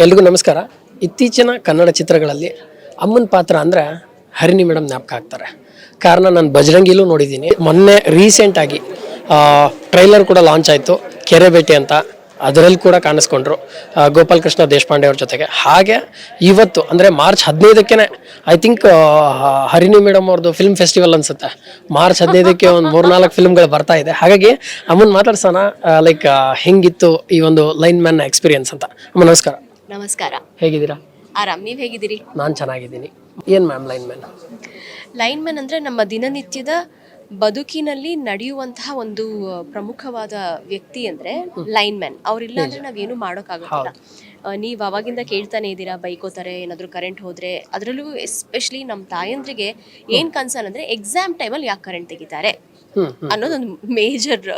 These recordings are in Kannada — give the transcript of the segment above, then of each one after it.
ಎಲ್ರಿಗೂ ನಮಸ್ಕಾರ. ಇತ್ತೀಚಿನ ಕನ್ನಡ ಚಿತ್ರಗಳಲ್ಲಿ ಅಮ್ಮನ ಪಾತ್ರ ಅಂದರೆ ಹರಿಣಿ ಮೇಡಮ್ ಜ್ಞಾಪಕ ಆಗ್ತಾರೆ. ಕಾರಣ ನಾನು ಬಜರಂಗಿಲೂ ನೋಡಿದ್ದೀನಿ. ಮೊನ್ನೆ ರೀಸೆಂಟಾಗಿ ಟ್ರೈಲರ್ ಕೂಡ ಲಾಂಚ್ ಆಯಿತು. ಕೆರೆಬೇಟೆ ಅಂತ ಅದರಲ್ಲಿ ಕೂಡ ಕಾಣಿಸ್ಕೊಂಡ್ರು. ಗೋಪಾಲ್ ಕೃಷ್ಣ ದೇಶಪಾಂಡೆ ಅವ್ರ ಜೊತೆಗೆ. ಹಾಗೆ ಇವತ್ತು ಅಂದರೆ ಮಾರ್ಚ್ ಹದಿನೈದಕ್ಕೆ ಐ ಥಿಂಕ್ ಹರಿಣಿ ಮೇಡಮ್ ಅವ್ರದ್ದು ಫಿಲ್ಮ್ ಫೆಸ್ಟಿವಲ್ ಅನ್ಸುತ್ತೆ. ಮಾರ್ಚ್ ಹದಿನೈದಕ್ಕೆ ಒಂದು ಮೂರ್ನಾಲ್ಕು ಫಿಲ್ಮ್ಗಳು ಬರ್ತಾ ಇದೆ. ಹಾಗಾಗಿ ಅಮ್ಮನ ಮಾತಾಡ್ಸೋಣ ಲೈಕ್ ಹೆಂಗಿತ್ತು ಈ ಒಂದು ಲೈನ್ ಮ್ಯಾನ್ ಎಕ್ಸ್ಪೀರಿಯನ್ಸ್ ಅಂತ. ಅಮ್ಮ, ನಮಸ್ಕಾರ. ನಮಸ್ಕಾರ. ಹೇಗಿದ್ದೀರಾ? ಆರಾಮ್ ನೀವ್ ಹೇಗಿದ್ದೀರಿ? ನಾನು ಚೆನ್ನಾಗಿದ್ದೀನಿ. ಏನು ma'am line man line man ಅಂದ್ರೆ ನಮ್ಮ ದಿನನಿತ್ಯದ ಬದುಕಿನಲ್ಲಿ ನಡೆಯುವಂತಹ ಒಂದು ಪ್ರಮುಖವಾದ ವ್ಯಕ್ತಿ ಅಂದ್ರೆ ಲೈನ್ ಮ್ಯಾನ್ ಅವ್ರಿಲ್ಲ ಅಂದ್ರೆ ನಾವೇನು ಮಾಡೋಕ್ಕಾಗಲ್ಲ. ನೀವ್ ಅವಾಗಿಂದ ಕೇಳ್ತಾನೆ ಇದ್ದೀರಾ? ಬೈಕೋತಾರೆ ಏನಾದರೂ ಕರೆಂಟ್ ಹೋದ್ರೆ ಅದರಲ್ಲೂ ಎಸ್ಪೆಷಲಿ ನಮ್ಮ ತಾಯಂದ್ರಿಗೆ ಏನ್ ಕನ್ಸರ್ನ್ ಅಂದ್ರೆ ಎಕ್ಸಾಮ್ ಟೈಮಲ್ಲಿ ಯಾಕೆ ಕರೆಂಟ್ ತೆಗಿತಾರೆ? ಅನ್ನೋದೊಂದು ಮೇಜರ್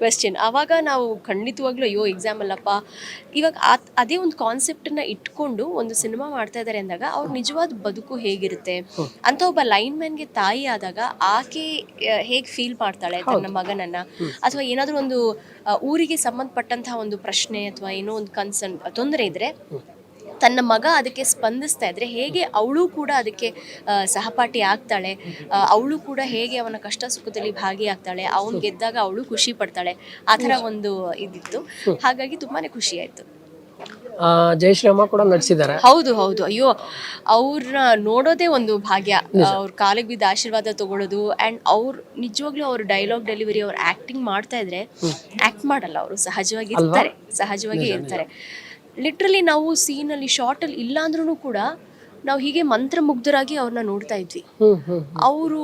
ಕ್ವೆಶ್ಚನ್ ಆವಾಗ ನಾವು ಖಂಡಿತವಾಗ್ಲೂ ಅಯ್ಯೋ ಎಕ್ಸಾಮ್ ಅಲ್ಲಪ್ಪ. ಇವಾಗ ಅದೇ ಒಂದು ಕಾನ್ಸೆಪ್ಟನ್ನ ಇಟ್ಕೊಂಡು ಒಂದು ಸಿನಿಮಾ ಮಾಡ್ತಾ ಇದ್ದಾರೆ ಅಂದಾಗ ಅವ್ರ ನಿಜವಾದ ಬದುಕು ಹೇಗಿರುತ್ತೆ? ಅಂತ ಒಬ್ಬ ಲೈನ್ ಮ್ಯಾನ್ಗೆ ತಾಯಿ ಆದಾಗ ಆಕೆ ಹೇಗೆ ಫೀಲ್ ಮಾಡ್ತಾಳೆ? ತನ್ನ ಮಗನನ್ನ? ಅಥವಾ ಏನಾದರೂ ಒಂದು ಊರಿಗೆ ಸಂಬಂಧಪಟ್ಟಂತಹ ಒಂದು ಪ್ರಶ್ನೆ ಅಥವಾ ಏನೋ ಒಂದು ಕನ್ಸರ್ನ್ ತೊಂದರೆ ಇದ್ರೆ ತನ್ನ ಮಗ ಅದಕ್ಕೆ ಸ್ಪಂದಿಸ್ತಾ ಇದ್ರೆ ಹೇಗೆ ಅವಳು ಕೂಡ ಅದಕ್ಕೆ ಸಹಪಾಠಿ ಆಗ್ತಾಳೆ ಅವಳು ಕೂಡ ಹೇಗೆ ಅವನ ಕಷ್ಟ ಸುಖದಲ್ಲಿ ಭಾಗಿಯಾಗ್ತಾಳೆ ಅವನು ಗೆದ್ದಾಗ ಅವಳು ಖುಷಿ ಪಡ್ತಾಳೆ ಆ ಥರ ಒಂದು ಇದಿತ್ತು. ಹಾಗಾಗಿ ತುಂಬಾನೇ ಖುಷಿ ಆಯ್ತು. ಜಯಶ್ರೀಮ ಕೂಡ ನಟಿಸಿದ್ದಾರೆ ಹೌದು ಹೌದು. ಅಯ್ಯೋ ಅವ್ರನ್ನ ನೋಡೋದೇ ಒಂದು ಭಾಗ್ಯ. ಅವ್ರ ಕಾಲಿಗೆ ಬಿದ್ದ ಆಶೀರ್ವಾದ ತಗೊಳ್ಳೋದು ಅಂಡ್ ಅವ್ರು ನಿಜವಾಗ್ಲೂ ಅವ್ರ ಡೈಲಾಗ್ ಡೆಲಿವರಿ ಅವ್ರ ಆಕ್ಟಿಂಗ್ ಮಾಡ್ತಾ ಇದ್ರೆ ಆಕ್ಟ್ ಮಾಡಲ್ಲ ಅವರು ಸಹಜವಾಗಿ ಇರ್ತಾರೆ ಸಹಜವಾಗಿ ಇರ್ತಾರೆ. ಲಿಟ್ರಲಿ ನಾವು ಸೀನಲ್ಲಿ ಶಾರ್ಟಲ್ಲಿ ಇಲ್ಲ ಅಂದ್ರೂ ಕೂಡ ನಾವು ಹೀಗೆ ಮಂತ್ರಮುಗ್ಧರಾಗಿ ಅವ್ರನ್ನ ನೋಡ್ತಾ ಇದ್ವಿ. ಅವರು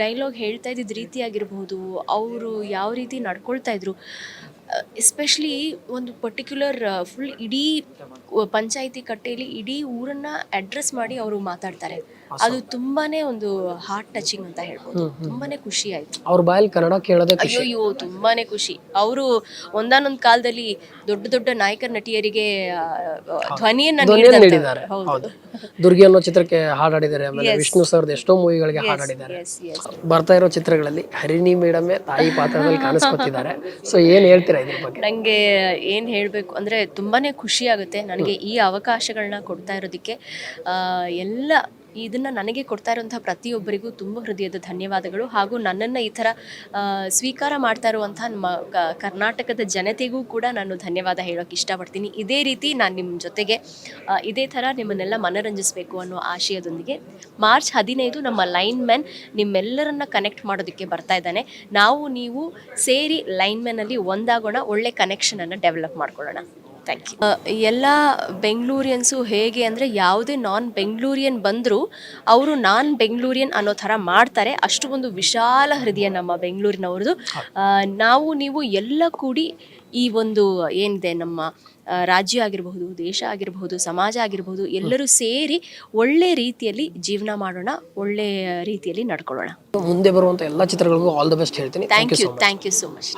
ಡೈಲಾಗ್ ಹೇಳ್ತಾ ಇದ್ದಿದ್ದ ರೀತಿ ಆಗಿರ್ಬೋದು ಅವರು ಯಾವ ರೀತಿ ನಡ್ಕೊಳ್ತಾ ಇದ್ರು ಎಸ್ಪೆಷಲಿ ಒಂದು ಪರ್ಟಿಕ್ಯುಲರ್ ಫುಲ್ ಇಡೀ ಪಂಚಾಯಿತಿ ಕಟ್ಟೆಯಲ್ಲಿ ಇಡೀ ಊರನ್ನ ಅಡ್ರೆಸ್ ಮಾಡಿ ಅವರು ಮಾತಾಡ್ತಾರೆ. ಅದು ತುಂಬಾನೇ ಒಂದು ಹಾರ್ಟ್ ಟಚಿಂಗ್ ಅಂತ ಹೇಳ್ಬೋದು. ತುಂಬಾನೇ ಖುಷಿ ಆಯ್ತು. ಅವ್ರ ಬಾಯಲ್ಲಿ ಕನ್ನಡ ಕೇಳೋದೇ ಖುಷಿ. ಅಯ್ಯೋ ತುಂಬಾನೇ ಖುಷಿ. ಅವರು ಒಂದಾನೊಂದ್ ಕಾಲದಲ್ಲಿ ದೊಡ್ಡ ದೊಡ್ಡ ನಾಯಕ ನಟಿಯರಿಗೆ ಧ್ವನಿಯನ್ನ. ನೀಡಿದ್ದಾರೆ. ಹೌದು. ದುರ್ಗಿ ಅನ್ನೋ ಚಿತ್ರಕ್ಕೆ ಹಾಡಾಡಿದ್ದಾರೆ. ಆಮೇಲೆ ವಿಷ್ಣು ಸರ್ದ ಎಷ್ಟೋ ಮೂವಿಗಳಿಗೆ ಹಾಡಾಡಿದ್ದಾರೆ. ಬರ್ತಾ ಇರೋ ಚಿತ್ರಗಳಲ್ಲಿ ಹರಿಣಿ ಮೇಡಮೇ ತಾಯಿ ಪಾತ್ರದಲ್ಲಿ ಕಾಣಿಸ್ಕೊತಿದ್ದಾರೆ. ಸೊ ಏನ್ ಹೇಳ್ತೀರಾ ನಂಗೆ ಬಗ್ಗೆ? ಹೇಳ್ಬೇಕು ಅಂದ್ರೆ ಹೇಳಬೇಕು ಅಂದರೆ ತುಂಬಾನೇ ಖುಷಿ ಆಗುತ್ತೆ. ನನಗೆ ಈ ಅವಕಾಶಗಳನ್ನ ಕೊಡ್ತಾ ಇರೋದಕ್ಕೆ ಆ, ಎಲ್ಲ ಇದನ್ನ ನನಗೆ ಕೊಡ್ತಾ ಇರುವಂಥ ಪ್ರತಿಯೊಬ್ಬರಿಗೂ ತುಂಬ ಹೃದಯದ ಧನ್ಯವಾದಗಳು. ಹಾಗೂ ನನ್ನನ್ನು ಈ ಥರ ಸ್ವೀಕಾರ ಮಾಡ್ತಾ ಇರುವಂಥ ನಮ್ಮ ಕರ್ನಾಟಕದ ಜನತೆಗೂ ಕೂಡ ನಾನು ಧನ್ಯವಾದ ಹೇಳೋಕೆ ಇಷ್ಟಪಡ್ತೀನಿ. ಇದೇ ರೀತಿ ನಾನು ನಿಮ್ಮ ಜೊತೆಗೆ ಇದೇ ಥರ ನಿಮ್ಮನ್ನೆಲ್ಲ ಮನರಂಜಿಸಬೇಕು ಅನ್ನೋ ಆಶಯದೊಂದಿಗೆ ಮಾರ್ಚ್ ಹದಿನೈದು ನಮ್ಮ ಲೈನ್ ಮ್ಯಾನ್ ನಿಮ್ಮೆಲ್ಲರನ್ನ ಕನೆಕ್ಟ್ ಮಾಡೋದಕ್ಕೆ ಬರ್ತಾ ಇದ್ದಾನೆ. ನಾವು ನೀವು ಸೇರಿ ಲೈನ್ ಮ್ಯಾನಲ್ಲಿ ಒಂದಾಗೋಣ, ಒಳ್ಳೆ ಕನೆಕ್ಷನನ್ನು ಡೆವಲಪ್ ಮಾಡ್ಕೊಳ್ಳೋಣ. ಥ್ಯಾಂಕ್ ಯು ಎಲ್ಲ ಬೆಂಗಳೂರಿಯನ್ಸು ಹೇಗೆ ಅಂದರೆ ಯಾವುದೇ ನಾನ್ ಬೆಂಗಳೂರಿಯನ್ ಬಂದರೂ ಅವರು ನಾನ್ ಬೆಂಗಳೂರಿಯನ್ ಅನ್ನೋ ಥರ ಮಾಡ್ತಾರೆ. ಅಷ್ಟು ಒಂದು ವಿಶಾಲ ಹೃದಯ ನಮ್ಮ ಬೆಂಗಳೂರಿನವ್ರದ್ದು ನಾವು ನೀವು ಎಲ್ಲ ಕೂಡಿ ಈ ಒಂದು ಏನಿದೆ ನಮ್ಮ ರಾಜ್ಯ ಆಗಿರಬಹುದು ದೇಶ ಆಗಿರಬಹುದು ಸಮಾಜ ಆಗಿರಬಹುದು ಎಲ್ಲರೂ ಸೇರಿ ಒಳ್ಳೆ ರೀತಿಯಲ್ಲಿ ಜೀವನ ಮಾಡೋಣ ಒಳ್ಳೆ ರೀತಿಯಲ್ಲಿ ನಡ್ಕೊಳ್ಳೋಣ. ಮುಂದೆ ಬರುವಂತ ಎಲ್ಲ ಚಿತ್ರಗಳಿಗೂ ಆಲ್ ದ ಬೆಸ್ಟ್ ಹೇಳ್ತೀನಿ. Thank you thank you so much